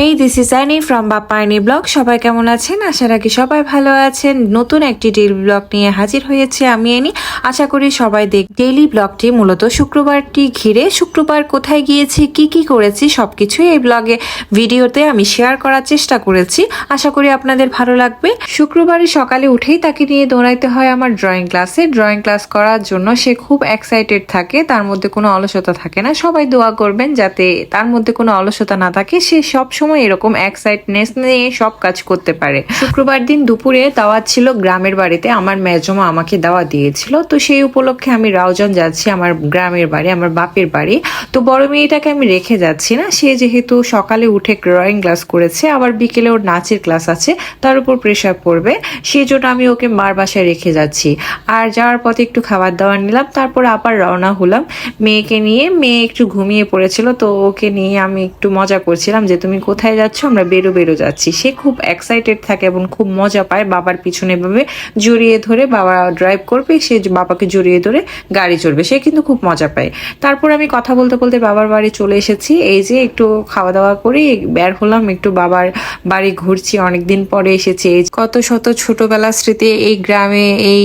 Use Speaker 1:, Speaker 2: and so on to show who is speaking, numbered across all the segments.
Speaker 1: Hey this is Aini from Bappayni blog সবাই কেমন আছেন? আশা রাখি সবাই ভালো আছেন। নতুন একটি ডেইলি ব্লগ নিয়ে হাজির হয়েছে আমি এনি আশা করি সবাই দেখ ডেইলি ব্লগটি মূলত শুক্রবারটি ঘিরে। শুক্রবার কোথায় গিয়েছি, কি কি করেছি, সবকিছুই এই ব্লগে ভিডিওতে আমি শেয়ার করার চেষ্টা করেছি। আশা করি আপনাদের ভালো লাগবে। শুক্রবারে সকালে উঠেই তাকে নিয়ে দৌড়াইতে হয় আমার ড্রয়িং ক্লাসে ড্রয়িং ক্লাস করার জন্য সে খুব এক্সাইটেড থাকে, তার মধ্যে কোনো অলসতা থাকে না। সবাই দোয়া করবেন যাতে তার মধ্যে কোনো অলসতা না থাকে। সে সব সময় এরকম এক্সাইটনেস নিয়ে সব কাজ করতে পারে। শুক্রবার দিন দুপুরে দাওয়াত ছিল গ্রামের বাড়িতে, আমার মেজমা আমাকে দাওয়া দিয়েছিল। তো সেই উপলক্ষে আমি রাউজান যাচ্ছি আমার গ্রামের বাড়ি, আমার বাপের বাড়ি। তো বড় মেয়েটাকে আমি রেখে যাচ্ছি না, সে যেহেতু সকালে উঠে ড্রয়িং ক্লাস করেছে, আবার বিকেলে ওর নাচের ক্লাস আছে, তার উপর প্রেশার পড়বে। সেই জন্য আমি ওকে মার বাসায় রেখে যাচ্ছি। আর যাওয়ার পথে একটু খাবার দাবার নিলাম, তারপর আবার রওনা হলাম। মেয়েকে নিয়ে, মেয়ে একটু ঘুমিয়ে পড়েছিল, তো ওকে নিয়ে আমি একটু মজা করছিলাম যে, তুমি কোথায় যাচ্ছ? আমরা বেরো বেরো যাচ্ছি। সে খুব এক্সাইটেড থাকে এবং খুব মজা পায় বাবার পিছনে ভাবে জড়িয়ে ধরে বাবা ড্রাইভ করবে, সে বাবাকে জড়িয়ে ধরে গাড়ি চড়বে। সে কিন্তু খুব মজা পায়। তারপর আমি কথা বলতে বলতে বাবার বাড়ি চলে এসেছি। এই যে একটু খাওয়া দাওয়া করে বের হলাম, একটু বাবার বাড়ি ঘুরছি। অনেকদিন পরে এসেছি। কত শত ছোটবেলার স্মৃতি এই গ্রামে, এই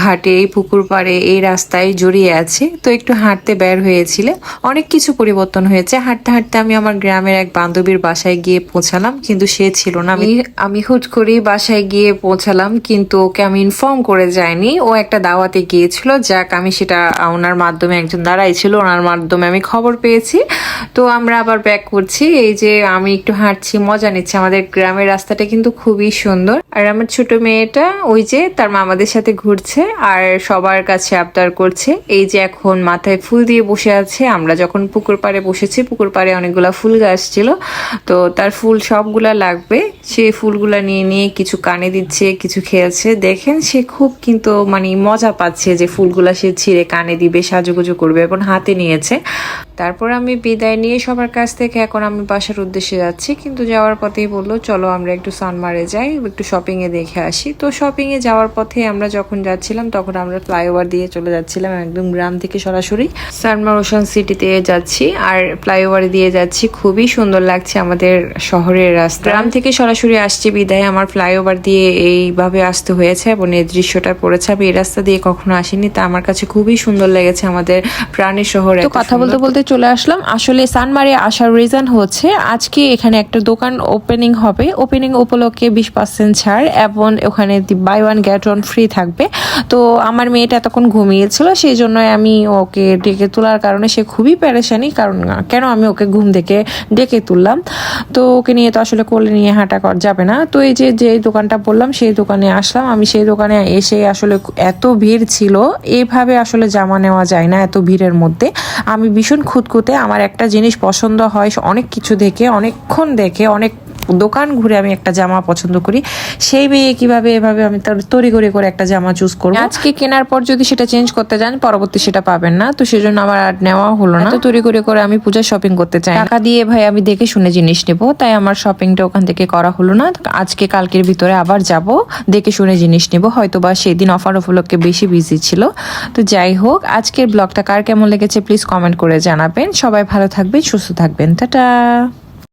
Speaker 1: ঘাটে, এই পুকুর পাড়ে, এই রাস্তায় জড়িয়ে আছে। তো একটু হাঁটতে বের হয়েছিল অনেক কিছু পরিবর্তন হয়েছে। হাঁটতে হাঁটতে আমি আমার গ্রামের এক বান্ধবীর বাসায় গিয়ে পৌঁছালাম, কিন্তু সে ছিল না। আমি আমি হুট করেই বাসায় গিয়ে পৌঁছালাম, কিন্তু ওকে আমি ইনফর্ম করে যাইনি। ও একটা দাওয়াতে গিয়েছিল, যাক, আমি সেটা ওনার মাধ্যমে, একজন দাঁড়াই ছিল, ওনার মাধ্যমে আমি খবর পেয়েছি। তো আমরা আবার ব্যাক করছি, এই যে আমি একটু হাঁটছি, মজা নিচ্ছি। আমাদের গ্রামের রাস্তাটা কিন্তু খুবই সুন্দর। আর আমার ছোট মেয়েটা, ওই যে, তার মামাদের সাথে ঘুরছে, আর সবার কাছে আবদার করছে, এই যে এখন মাথায় ফুল দিয়ে বসে আছে। আমরা যখন পুকুর পাড়ে বসেছি, পুকুর পাড়ে অনেকগুলা ফুল গাছ ছিল তো তার ফুল সবগুলা লাগবে। সে ফুলগুলা নিয়ে নিয়ে কিছু কানে দিচ্ছে, কিছু খেয়েছে। দেখেন সে খুব কিন্তু মানে মজা পাচ্ছে যে ফুলগুলা সে ছিঁড়ে কানে দিবে, সাজুগুজু করবে এবং হাতে নিয়েছে। তারপর আমি বিদায় নিয়ে সবার কাছ থেকে এখন আমি বাসার উদ্দেশ্যে যাচ্ছি। কিন্তু যাওয়ার পথেই বলল, চলো আমরা একটু সানমারে যাই, একটু শপিংয়ে দেখে আসি। তো শপিংয়ে যাওয়ার পথে আমরা যখন যাচ্ছিলাম, তখন আমরা ফ্লাইওভার দিয়ে চলে যাচ্ছিলাম একদম গ্রাম থেকে সরাসরি সানমার ওশান সিটিতে যাচ্ছি। আর ফ্লাইওভার দিয়ে যাচ্ছি, খুবই সুন্দর লাগছে আমাদের শহরের রাস্তা। গ্রাম থেকে সরাসরি আসছি বিদায় আমার ফ্লাইওভার দিয়ে এইভাবে আসতে হয়েছে এবং এই দৃশ্যটা পড়েছে। আমি এই রাস্তা দিয়ে কখনো আসিনি তা আমার কাছে খুবই সুন্দর লেগেছে আমাদের প্রাণের শহরে
Speaker 2: তো কথা বলতে বলতে চলে আসলাম। আসলে সানমারে আসার রিজন হচ্ছে আজকে এখানে একটা দোকান ওপেনিং হবে। ওপেনিং উপলক্ষে বিশ পার্সেন্ট ছাড় এবং ওখানে buy one get one free থাকবে। তো আমার মেয়েটা তখন ঘুমিয়েছিল সেই জন্য আমি ওকে ডেকে তোলার কারণে সে খুবই প্যারেশানি কারণ কেন আমি ওকে ঘুম থেকে ডেকে তুললাম? তো ওকে নিয়ে তো আসলে কোলে নিয়ে হাঁটা যাবে না। তো এই যে যে দোকানটা বললাম, সেই দোকানে আসলাম। আমি সেই দোকানে এসে আসলে এত ভিড় ছিল, এভাবে আসলে জামা নেওয়া যায় না এত ভিড়ের মধ্যে। আমি ভীষণ খুঁতখুঁতে আমার একটা জিনিস পছন্দ হয়, অনেক কিছু দেখে, অনেকক্ষণ দেখে, অনেক দোকান ঘুরে আমি একটা জামা পছন্দ করি। সেই মেয়ে কীভাবে এভাবে আমি তার তড়ি করে করে একটা জামা চুজ করব? আজকে কেনার পর যদি সেটা চেঞ্জ করতে যান পরবর্তী সেটা পাবেন না। তো সেজন্য আমার আর নেওয়া হলো না। তো তড়ি করে করে আমি পূজা শপিং করতে চাই টাকা দিয়ে ভাই আমি দেখে শুনে জিনিস নেব তাই আমার শপিংটা ওখান থেকে করা হলো না। আজকে কালকের ভিতরে আবার যাব দেখে শুনে জিনিস নেব। হয়তো বা সেদিন অফার উপলক্ষে বেশি বিজি ছিল। তো যাই হোক আজকের ব্লগটা কার কেমন লেগেছে প্লিজ কমেন্ট করে জানাবেন। সবাই ভালো থাকবেন সুস্থ থাকবেন। টাটা!